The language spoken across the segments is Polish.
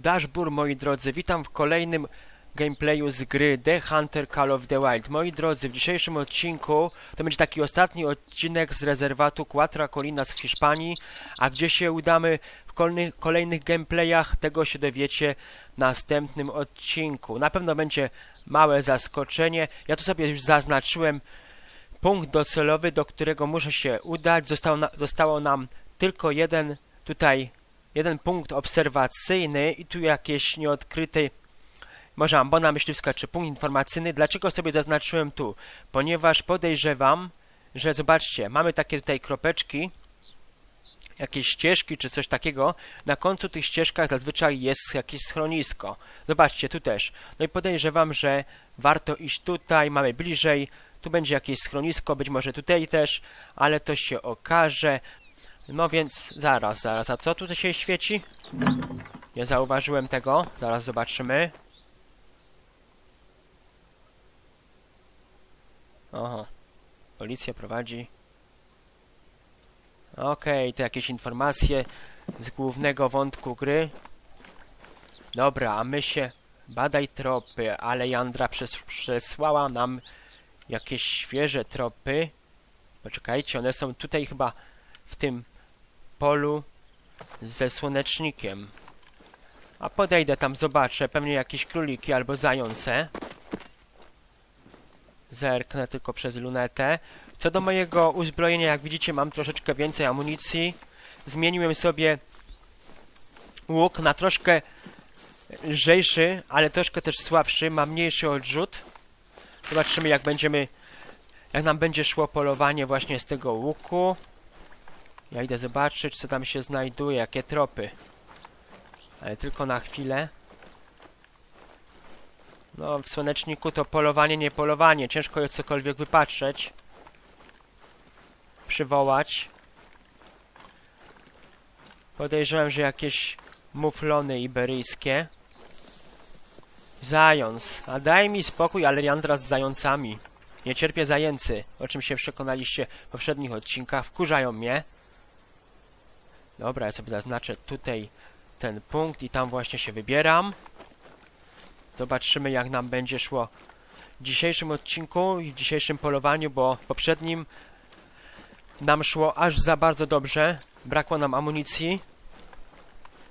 Dashbur, moi drodzy, witam w kolejnym gameplayu z gry The Hunter Call of the Wild. Moi drodzy, w dzisiejszym odcinku to będzie taki ostatni odcinek z rezerwatu Cuatro Colinas w Hiszpanii, a gdzie się udamy w kolejnych, kolejnych gameplayach, tego się dowiecie w następnym odcinku. Na pewno będzie małe zaskoczenie. Ja tu sobie już zaznaczyłem punkt docelowy, do którego muszę się udać. Na, zostało nam tylko jeden tutaj jeden punkt obserwacyjny i tu jakieś nieodkryte może ambona myśliwska czy punkt informacyjny. Dlaczego sobie zaznaczyłem tu? Ponieważ podejrzewam, że zobaczcie, mamy takie tutaj kropeczki, jakieś ścieżki czy coś takiego. Na końcu tych ścieżkach zazwyczaj jest jakieś schronisko. Zobaczcie, tu też. No i podejrzewam, że warto iść tutaj, mamy bliżej. Tu będzie jakieś schronisko, być może tutaj też, ale to się okaże. No więc zaraz, zaraz, a co tu się świeci? Nie zauważyłem tego, zaraz zobaczymy. Oho, policja prowadzi. Okej, to jakieś informacje z głównego wątku gry. Dobra, a my się badaj tropy, ale Jandra przes przesłała nam jakieś świeże tropy. Poczekajcie, one są tutaj chyba w tym polu ze słonecznikiem. A podejdę tam, zobaczę, pewnie jakieś króliki albo zające. Zerknę tylko przez lunetę. Co do mojego uzbrojenia, jak widzicie, mam troszeczkę więcej amunicji. Zmieniłem sobie łuk na troszkę lżejszy, ale troszkę też słabszy. Ma mniejszy odrzut. Zobaczymy, jak będziemy, jak nam będzie szło polowanie właśnie z tego łuku. Ja idę zobaczyć, co tam się znajduje, jakie tropy. Ale tylko na chwilę. No, w słoneczniku to polowanie, nie polowanie. Ciężko jest cokolwiek wypatrzeć. Przywołać. Podejrzewam, że jakieś muflony iberyjskie. Zając. A daj mi spokój, Alejandra z zającami. Nie cierpię zajęcy, o czym się przekonaliście w poprzednich odcinkach. Wkurzają mnie. Dobra, ja sobie zaznaczę tutaj ten punkt i tam właśnie się wybieram. Zobaczymy jak nam będzie szło w dzisiejszym odcinku i w dzisiejszym polowaniu, bo w poprzednim nam szło aż za bardzo dobrze. Brakło nam amunicji.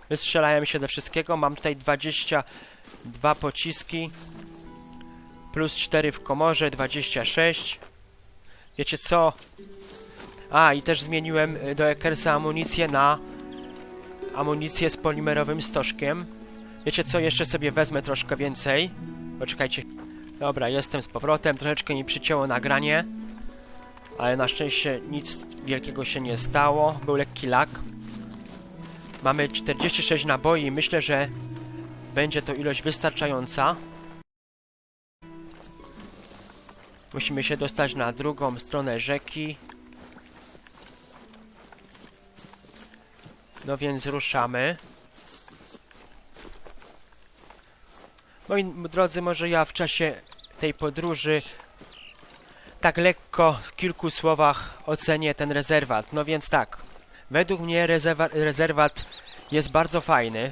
Wystrzelałem się do wszystkiego. Mam tutaj 22 pociski. Plus 4 w komorze, 26. Wiecie co? A, i też zmieniłem y, do Ekersa amunicję na amunicję z polimerowym stożkiem. Wiecie co? Jeszcze sobie wezmę troszkę więcej. Poczekajcie. Dobra, jestem z powrotem. Troszeczkę mi przycięło nagranie. Ale na szczęście nic wielkiego się nie stało. Był lekki lag. Mamy 46 naboi myślę, że będzie to ilość wystarczająca. Musimy się dostać na drugą stronę rzeki. No więc ruszamy. Moi drodzy, może ja w czasie tej podróży tak lekko w kilku słowach ocenię ten rezerwat. No więc tak, według mnie rezerwa rezerwat jest bardzo fajny.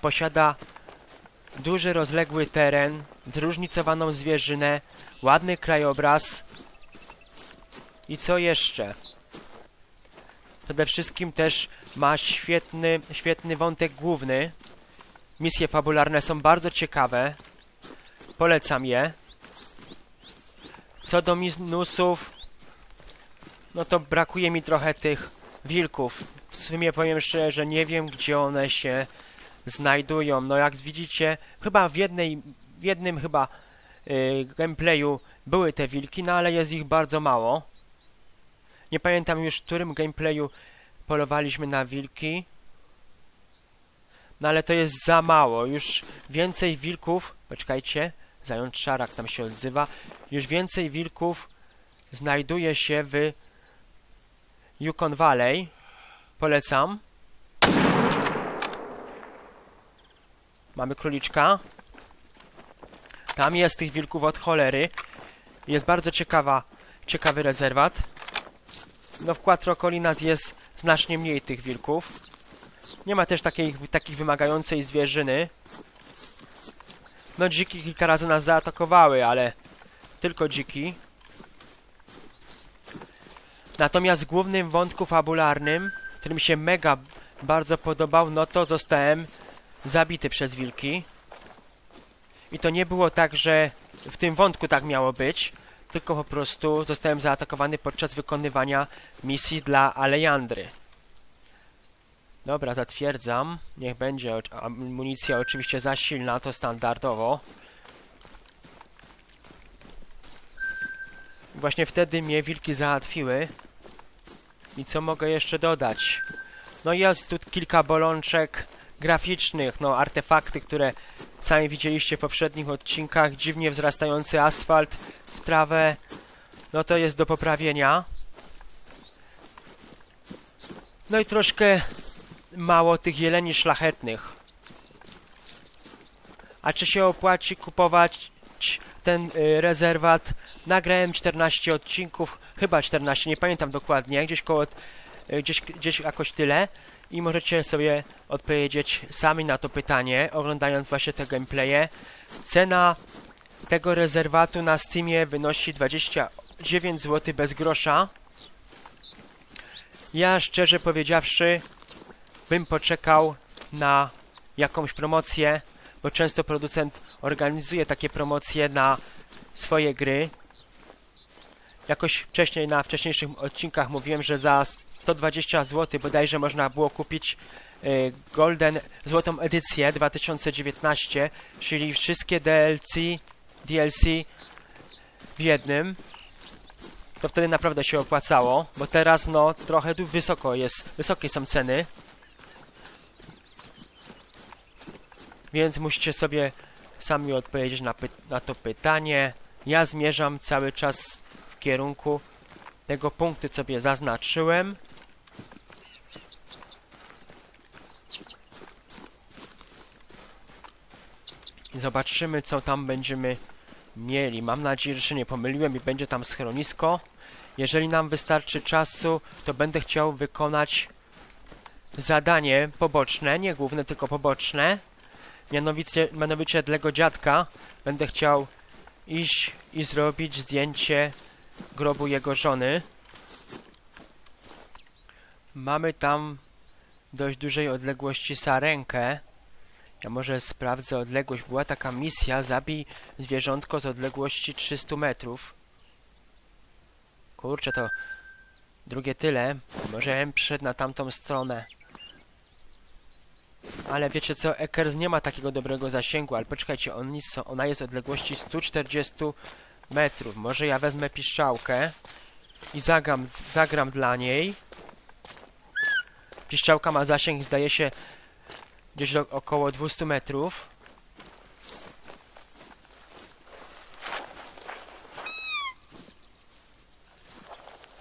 Posiada duży, rozległy teren, zróżnicowaną zwierzynę, ładny krajobraz. I co jeszcze? Przede wszystkim też ma świetny, świetny wątek główny. Misje fabularne są bardzo ciekawe. Polecam je. Co do minusów, no to brakuje mi trochę tych wilków. W sumie powiem szczerze, że nie wiem, gdzie one się znajdują. No jak widzicie, chyba w jednej, w jednym chyba yy, gameplayu były te wilki, no ale jest ich bardzo mało. Nie pamiętam już, w którym gameplayu polowaliśmy na wilki. No ale to jest za mało. Już więcej wilków... Poczekajcie. Zając szarak tam się odzywa. Już więcej wilków znajduje się w Yukon Valley. Polecam. Mamy króliczka. Tam jest tych wilków od cholery. Jest bardzo ciekawa, ciekawy rezerwat. No w Quattro Colinas jest znacznie mniej tych wilków. Nie ma też takiej, takich wymagającej zwierzyny. No dziki kilka razy nas zaatakowały, ale tylko dziki. Natomiast głównym wątku fabularnym, który mi się mega bardzo podobał, no to zostałem zabity przez wilki. I to nie było tak, że w tym wątku tak miało być, tylko po prostu zostałem zaatakowany podczas wykonywania misji dla Alejandry. Dobra, zatwierdzam. Niech będzie amunicja oczywiście za silna, to standardowo. Właśnie wtedy mnie wilki załatwiły. I co mogę jeszcze dodać? No jest tu kilka bolączek graficznych, no artefakty, które sami widzieliście w poprzednich odcinkach. Dziwnie wzrastający asfalt w trawę. No to jest do poprawienia. No i troszkę mało tych jeleni szlachetnych. A czy się opłaci kupować ten y, rezerwat? Nagrałem 14 odcinków, chyba 14, nie pamiętam dokładnie, gdzieś koło, y, gdzieś, gdzieś jakoś tyle. I możecie sobie odpowiedzieć sami na to pytanie, oglądając właśnie te gameplaye. Cena tego rezerwatu na Steamie wynosi 29 zł bez grosza. Ja szczerze powiedziawszy bym poczekał na jakąś promocję, bo często producent organizuje takie promocje na swoje gry. Jakoś wcześniej na wcześniejszych odcinkach mówiłem, że za 120 zł bodajże można było kupić y, Golden złotą edycję 2019, czyli wszystkie DLC, DLC w jednym. To wtedy naprawdę się opłacało, bo teraz no trochę tu wysoko jest, wysokie są ceny. Więc musicie sobie sami odpowiedzieć na, na to pytanie. Ja zmierzam cały czas w kierunku tego punktu, co zaznaczyłem. Zobaczymy, co tam będziemy mieli. Mam nadzieję, że się nie pomyliłem i będzie tam schronisko. Jeżeli nam wystarczy czasu, to będę chciał wykonać zadanie poboczne, nie główne, tylko poboczne. Mianowicie, mianowicie dla jego dziadka będę chciał iść i zrobić zdjęcie grobu jego żony. Mamy tam dość dużej odległości sarenkę. Ja może sprawdzę odległość. Była taka misja, zabij zwierzątko z odległości 300 metrów. Kurczę, to drugie tyle. Może ja przyszedł na tamtą stronę. Ale wiecie co, Ekers nie ma takiego dobrego zasięgu, ale poczekajcie, on nic, ona jest odległości 140 metrów. Może ja wezmę piszczałkę i zagram, zagram dla niej. Piszczałka ma zasięg, zdaje się, gdzieś do, około 200 metrów.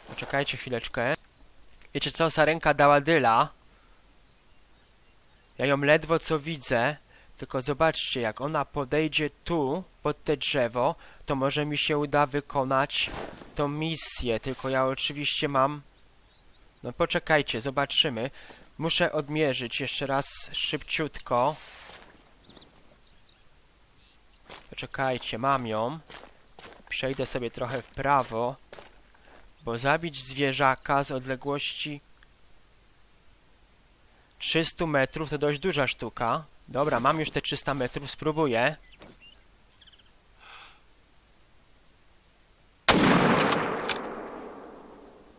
Poczekajcie chwileczkę. Wiecie co, Sarenka dała dyla. Ja ją ledwo co widzę, tylko zobaczcie, jak ona podejdzie tu, pod te drzewo, to może mi się uda wykonać tą misję, tylko ja oczywiście mam... No poczekajcie, zobaczymy. Muszę odmierzyć jeszcze raz szybciutko. Poczekajcie, mam ją. Przejdę sobie trochę w prawo, bo zabić zwierzaka z odległości 300 metrów to dość duża sztuka. Dobra, mam już te 300 metrów, spróbuję.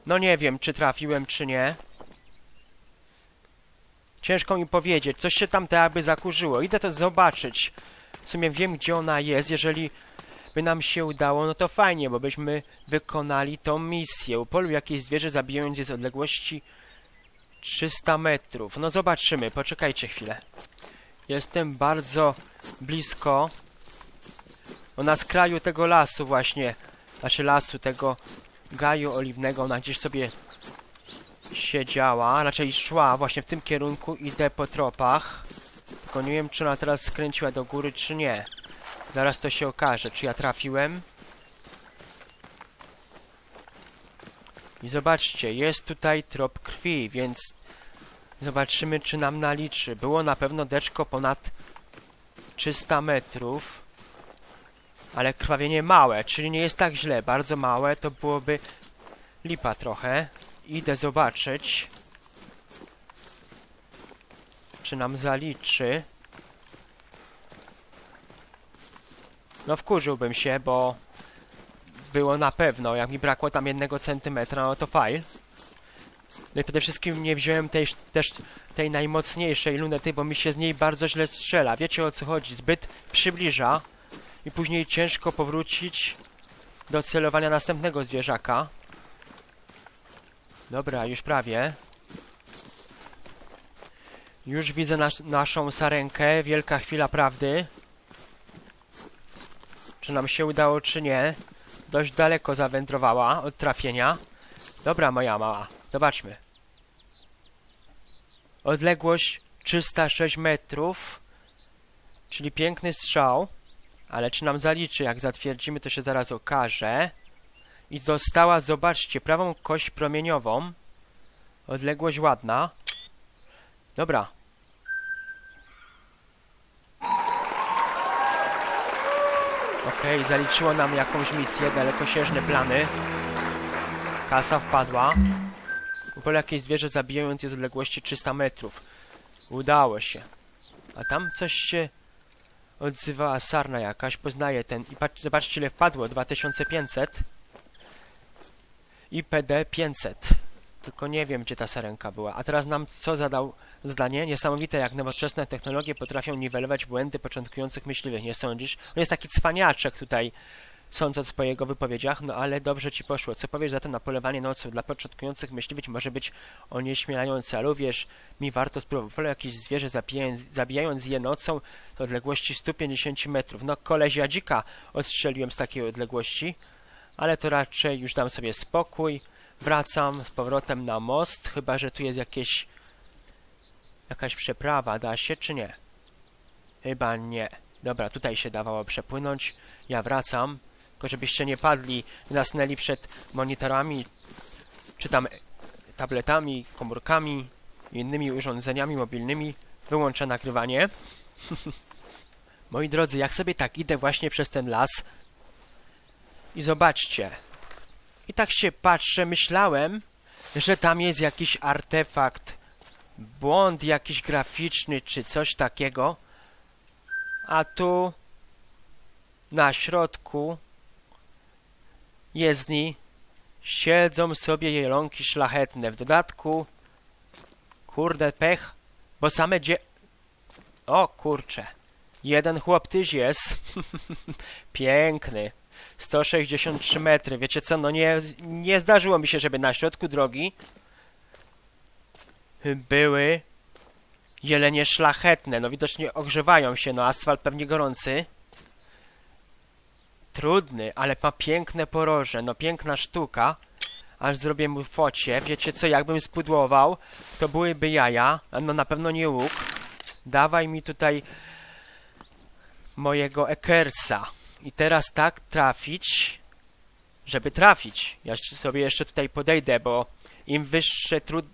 No nie wiem, czy trafiłem, czy nie. Ciężko mi powiedzieć, coś się tam tak jakby zakurzyło. Idę to zobaczyć. W sumie wiem, gdzie ona jest. Jeżeli by nam się udało, no to fajnie, bo byśmy wykonali tą misję. Upoluj jakieś zwierzę, zabijając je z odległości 300 metrów. No zobaczymy, poczekajcie chwilę. Jestem bardzo blisko. No na skraju tego lasu właśnie. Znaczy lasu, tego gaju oliwnego. Ona gdzieś sobie siedziała, raczej szła właśnie w tym kierunku. Idę po tropach. Tylko nie wiem, czy ona teraz skręciła do góry, czy nie. Zaraz to się okaże, czy ja trafiłem. I zobaczcie, jest tutaj trop krwi, więc Zobaczymy, czy nam naliczy. Było na pewno deczko ponad 300 metrów. Ale krwawienie małe, czyli nie jest tak źle. Bardzo małe to byłoby lipa trochę. Idę zobaczyć, czy nam zaliczy. No wkurzyłbym się, bo było na pewno. Jak mi brakło tam jednego centymetra, no to fajl. No i przede wszystkim nie wziąłem tej, też tej najmocniejszej lunety, bo mi się z niej bardzo źle strzela. Wiecie o co chodzi? Zbyt przybliża i później ciężko powrócić do celowania następnego zwierzaka. Dobra, już prawie. Już widzę nas naszą sarenkę. Wielka chwila prawdy. Czy nam się udało, czy nie. Dość daleko zawędrowała od trafienia. Dobra, moja mała. Zobaczmy. Odległość 306 metrów. Czyli piękny strzał. Ale czy nam zaliczy? Jak zatwierdzimy, to się zaraz okaże. I dostała, zobaczcie, prawą kość promieniową. Odległość ładna. Dobra. Okej, zaliczyło nam jakąś misję, dalekosiężne plany. Kasa wpadła. Upole jakieś zwierzę zabijając je z odległości 300 metrów. Udało się. A tam coś się odzywała sarna jakaś, poznaje ten. I patrz, zobaczcie ile wpadło, 2500. I PD 500. Tylko nie wiem, gdzie ta sarenka była. A teraz nam co zadał zdanie? Niesamowite, jak nowoczesne technologie potrafią niwelować błędy początkujących myśliwych, nie sądzisz? On jest taki cwaniaczek tutaj, sądząc po jego wypowiedziach, no ale dobrze ci poszło. Co powiesz zatem na polowanie nocą? Dla początkujących myśliwych może być onieśmielające, ale uwierz, mi warto spróbować. Wolę jakieś zwierzę zabijając, zabijając je nocą do odległości 150 metrów. No kolezia dzika odstrzeliłem z takiej odległości, ale to raczej już dam sobie spokój. Wracam z powrotem na most, chyba że tu jest jakieś jakaś przeprawa, da się czy nie? Chyba nie. Dobra, tutaj się dawało przepłynąć. Ja wracam, tylko żebyście nie padli, zasnęli przed monitorami, czy tam tabletami, komórkami innymi urządzeniami mobilnymi. Wyłączę nagrywanie. Moi drodzy, jak sobie tak idę właśnie przez ten las i zobaczcie, i tak się patrzę, myślałem, że tam jest jakiś artefakt, błąd jakiś graficzny czy coś takiego. A tu na środku jezdni siedzą sobie jelonki szlachetne. W dodatku, kurde pech, bo same dzie... O kurcze, jeden chłop jest. Piękny. 163 metry. Wiecie co, no nie, nie zdarzyło mi się, żeby na środku drogi były jelenie szlachetne. No widocznie ogrzewają się, no asfalt pewnie gorący. Trudny, ale ma piękne poroże, no piękna sztuka. Aż zrobię mu focie. Wiecie co, jakbym spudłował, to byłyby jaja. No na pewno nie łuk. Dawaj mi tutaj mojego Ekersa. I teraz tak trafić, żeby trafić. Ja sobie jeszcze tutaj podejdę, bo im wyższy trud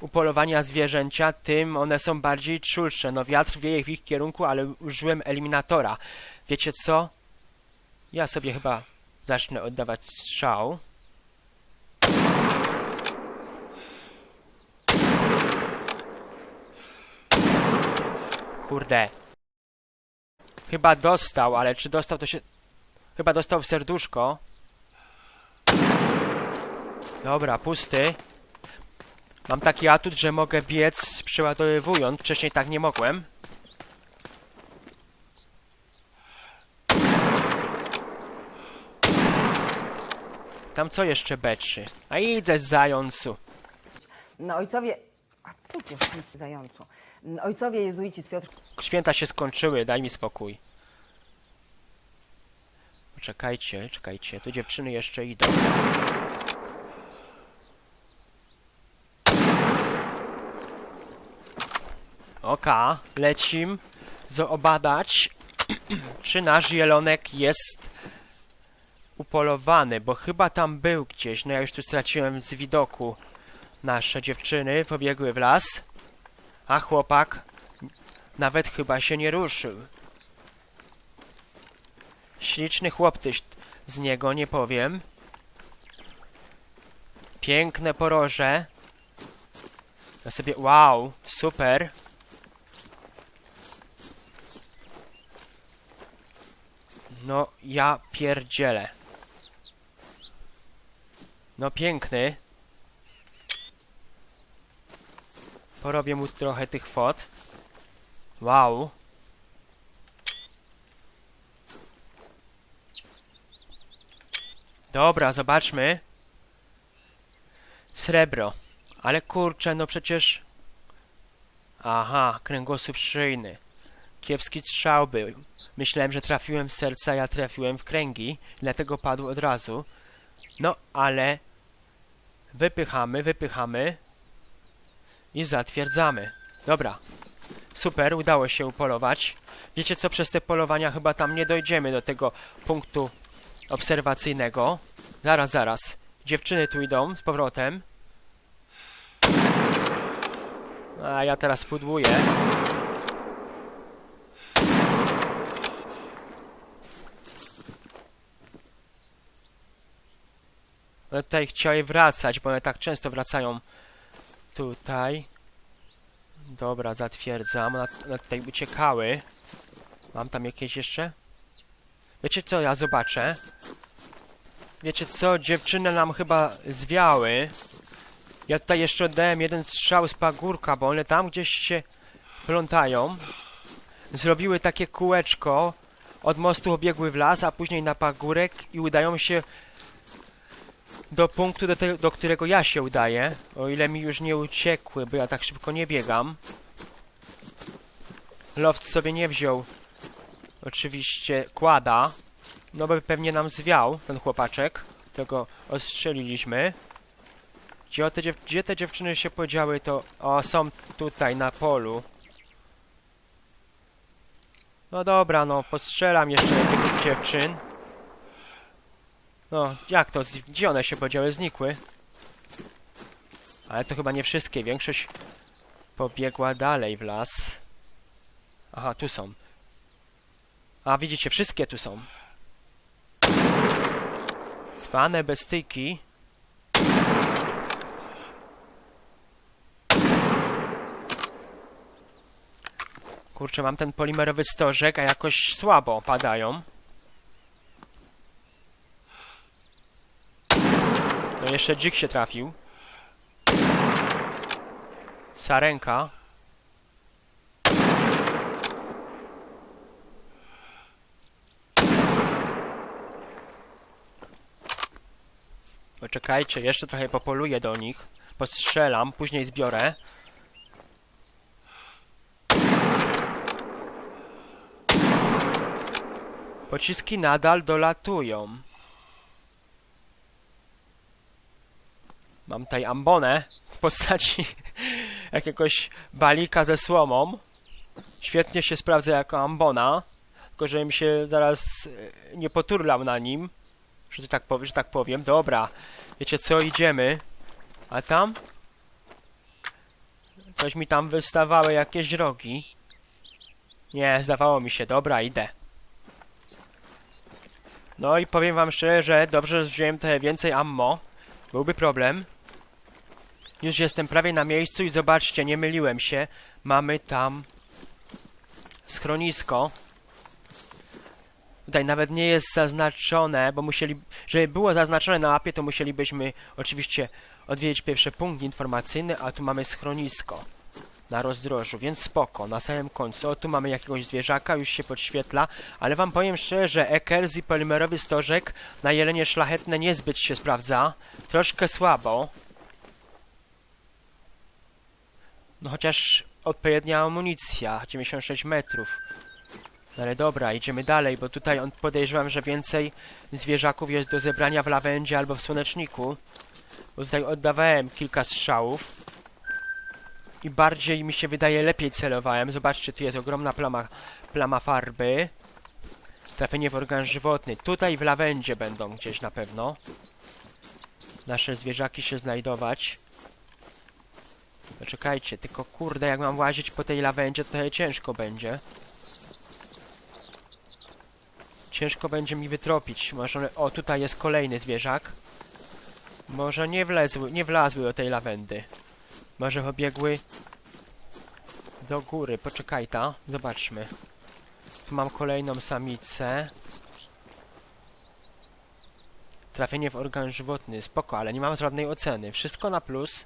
upolowania zwierzęcia, tym one są bardziej czulsze. No wiatr wieje w ich kierunku, ale użyłem eliminatora. Wiecie co? Ja sobie chyba zacznę oddawać strzał. Kurde. Chyba dostał, ale czy dostał to się... Chyba dostał w serduszko. Dobra, pusty. Mam taki atut, że mogę biec przeładowywując. Wcześniej tak nie mogłem. Tam co jeszcze beczy? A idę zającu. No, ojcowie. A pójdziesz, nic zającu. Ojcowie jezuici z Piotr Święta się skończyły, daj mi spokój. Poczekajcie, czekajcie, tu dziewczyny jeszcze idą. Oka, lecim zoobadać, czy nasz jelonek jest upolowany, bo chyba tam był gdzieś. No ja już tu straciłem z widoku nasze dziewczyny, pobiegły w las. A chłopak nawet chyba się nie ruszył. Śliczny chłoptyś z niego, nie powiem. Piękne poroże. Ja sobie, wow, super. No, ja pierdzielę. No, piękny. Porobię mu trochę tych fot. Wow. Dobra, zobaczmy. Srebro. Ale kurczę, no przecież... Aha, kręgosłup szyjny. Kiepski strzał był. Myślałem, że trafiłem w serca, ja trafiłem w kręgi, dlatego padł od razu. No, ale... Wypychamy, wypychamy. I zatwierdzamy. Dobra. Super, udało się upolować. Wiecie co, przez te polowania chyba tam nie dojdziemy do tego punktu obserwacyjnego. Zaraz, zaraz. Dziewczyny tu idą z powrotem. A ja teraz pudłuję. One tutaj chciały wracać, bo one tak często wracają tutaj. Dobra, zatwierdzam. One, tutaj uciekały. Mam tam jakieś jeszcze? Wiecie co, ja zobaczę. Wiecie co, dziewczyny nam chyba zwiały. Ja tutaj jeszcze oddałem jeden strzał z pagórka, bo one tam gdzieś się plątają. Zrobiły takie kółeczko. Od mostu obiegły w las, a później na pagórek i udają się do punktu, do, te, do którego ja się udaję. O ile mi już nie uciekły, bo ja tak szybko nie biegam. Loft sobie nie wziął oczywiście kłada. No bo pewnie nam zwiał ten chłopaczek. Tego ostrzeliliśmy. Gdzie te, gdzie te dziewczyny się podziały, to... O, są tutaj, na polu. No dobra, no, postrzelam jeszcze tych dziewczyn. No, jak to? Gdzie one się podziały? Znikły. Ale to chyba nie wszystkie. Większość pobiegła dalej w las. Aha, tu są. A, widzicie, wszystkie tu są. Zwane bestyjki. Kurczę, mam ten polimerowy stożek, a jakoś słabo padają. Jeszcze dzik się trafił. Sarenka. Poczekajcie, jeszcze trochę popoluję do nich. Postrzelam, później zbiorę. Pociski nadal dolatują. Mam tutaj ambonę w postaci jakiegoś balika ze słomą. Świetnie się sprawdza jako ambona, tylko żebym się zaraz e, nie poturlał na nim, że tak, powie, że tak powiem. Dobra, wiecie co, idziemy. A tam? Coś mi tam wystawały jakieś rogi. Nie, zdawało mi się. Dobra, idę. No i powiem wam szczerze, że dobrze że wziąłem trochę więcej ammo. Byłby problem. Już jestem prawie na miejscu i zobaczcie, nie myliłem się. Mamy tam schronisko. Tutaj nawet nie jest zaznaczone, bo musieli, żeby było zaznaczone na mapie, to musielibyśmy oczywiście odwiedzić pierwszy punkt informacyjny, a tu mamy schronisko na rozdrożu, więc spoko, na samym końcu. O, tu mamy jakiegoś zwierzaka, już się podświetla, ale wam powiem szczerze, że Ekers i polimerowy stożek na jelenie szlachetne niezbyt się sprawdza. Troszkę słabo. No chociaż odpowiednia amunicja, 96 metrów. No ale dobra, idziemy dalej, bo tutaj on podejrzewam, że więcej zwierzaków jest do zebrania w lawendzie albo w słoneczniku. Bo tutaj oddawałem kilka strzałów. I bardziej mi się wydaje lepiej celowałem. Zobaczcie, tu jest ogromna plama, plama farby. Trafienie w organ żywotny. Tutaj w lawendzie będą gdzieś na pewno. Nasze zwierzaki się znajdować. Poczekajcie, tylko kurde, jak mam łazić po tej lawendzie, to trochę ciężko będzie. Ciężko będzie mi wytropić. Może... O, tutaj jest kolejny zwierzak. Może nie wlezły, nie wlazły do tej lawendy. Może pobiegły do góry. Poczekaj ta, zobaczmy. Tu mam kolejną samicę. Trafienie w organ żywotny, spoko, ale nie mam żadnej oceny. Wszystko na plus.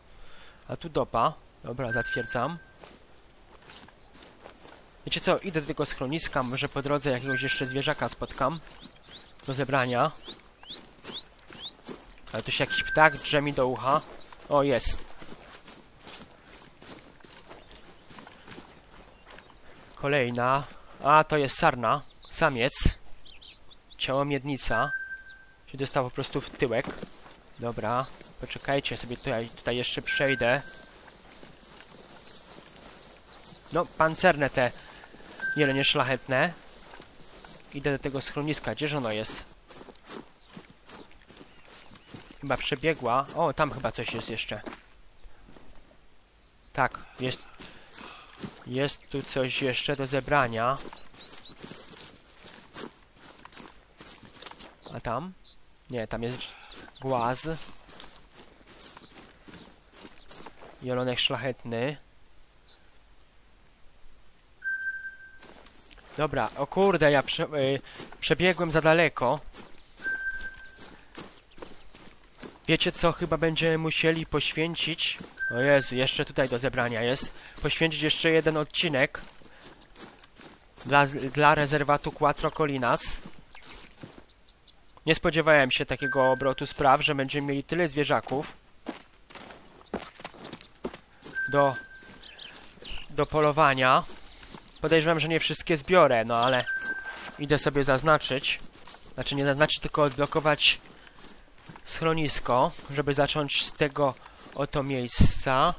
A tu dopa. Dobra, zatwierdzam. Wiecie co, idę do tego schroniska, może po drodze jakiegoś jeszcze zwierzaka spotkam. Do zebrania. Ale tu się jakiś ptak drze mi do ucha. O, jest. Kolejna. A, to jest sarna. Samiec. Ciało miednica. Się dostał po prostu w tyłek. Dobra. Poczekajcie, sobie tutaj, tutaj jeszcze przejdę. No, pancerne te jelenie szlachetne. Idę do tego schroniska. Gdzież ono jest? Chyba przebiegła. O, tam chyba coś jest jeszcze. Tak, jest. Jest tu coś jeszcze do zebrania. A tam? Nie, tam jest głaz. Jelonek szlachetny. Dobra, o kurde, ja prze, y, przebiegłem za daleko. Wiecie co, chyba będziemy musieli poświęcić... O Jezu, jeszcze tutaj do zebrania jest. Poświęcić jeszcze jeden odcinek dla, dla rezerwatu Quattro Colinas. Nie spodziewałem się takiego obrotu spraw, że będziemy mieli tyle zwierzaków do, do polowania. Podejrzewam, że nie wszystkie zbiorę, no ale idę sobie zaznaczyć. Znaczy nie zaznaczyć, tylko odblokować schronisko, żeby zacząć z tego oto miejsca.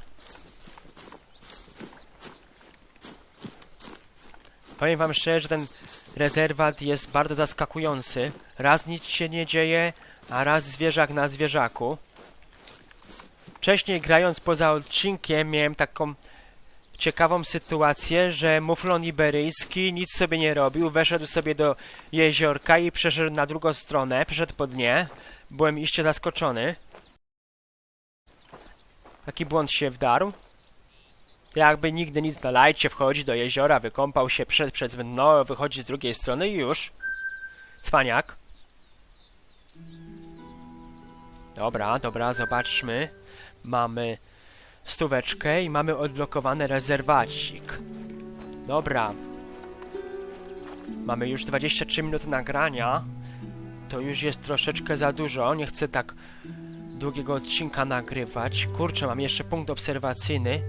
Powiem wam szczerze, że ten rezerwat jest bardzo zaskakujący. Raz nic się nie dzieje, a raz zwierzak na zwierzaku. Wcześniej grając poza odcinkiem miałem taką ciekawą sytuację, że muflon iberyjski nic sobie nie robił, weszedł sobie do jeziorka i przeszedł na drugą stronę, przeszedł po dnie. Byłem iście zaskoczony. Taki błąd się wdarł. Jakby nigdy nic na lajcie wchodzi do jeziora, wykąpał się, przed przez dno, wychodzi z drugiej strony i już. Cwaniak. Dobra, dobra, zobaczmy. Mamy stóweczkę i mamy odblokowany rezerwacik. Dobra. Mamy już 23 minuty nagrania. To już jest troszeczkę za dużo. Nie chcę tak długiego odcinka nagrywać. Kurczę, mam jeszcze punkt obserwacyjny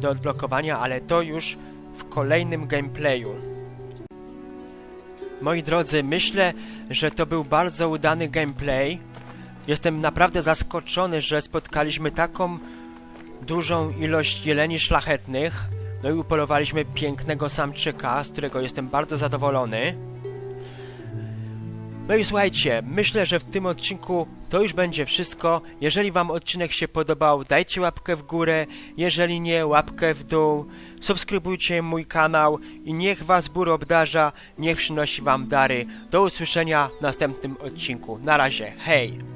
do odblokowania, ale to już w kolejnym gameplayu. Moi drodzy, myślę, że to był bardzo udany gameplay. Jestem naprawdę zaskoczony, że spotkaliśmy taką dużą ilość jeleni szlachetnych. No i upolowaliśmy pięknego samczyka, z którego jestem bardzo zadowolony. No i słuchajcie, myślę, że w tym odcinku to już będzie wszystko. Jeżeli Wam odcinek się podobał, dajcie łapkę w górę, jeżeli nie, łapkę w dół. Subskrybujcie mój kanał i niech Was Bór obdarza, niech przynosi Wam dary. Do usłyszenia w następnym odcinku. Na razie, hej!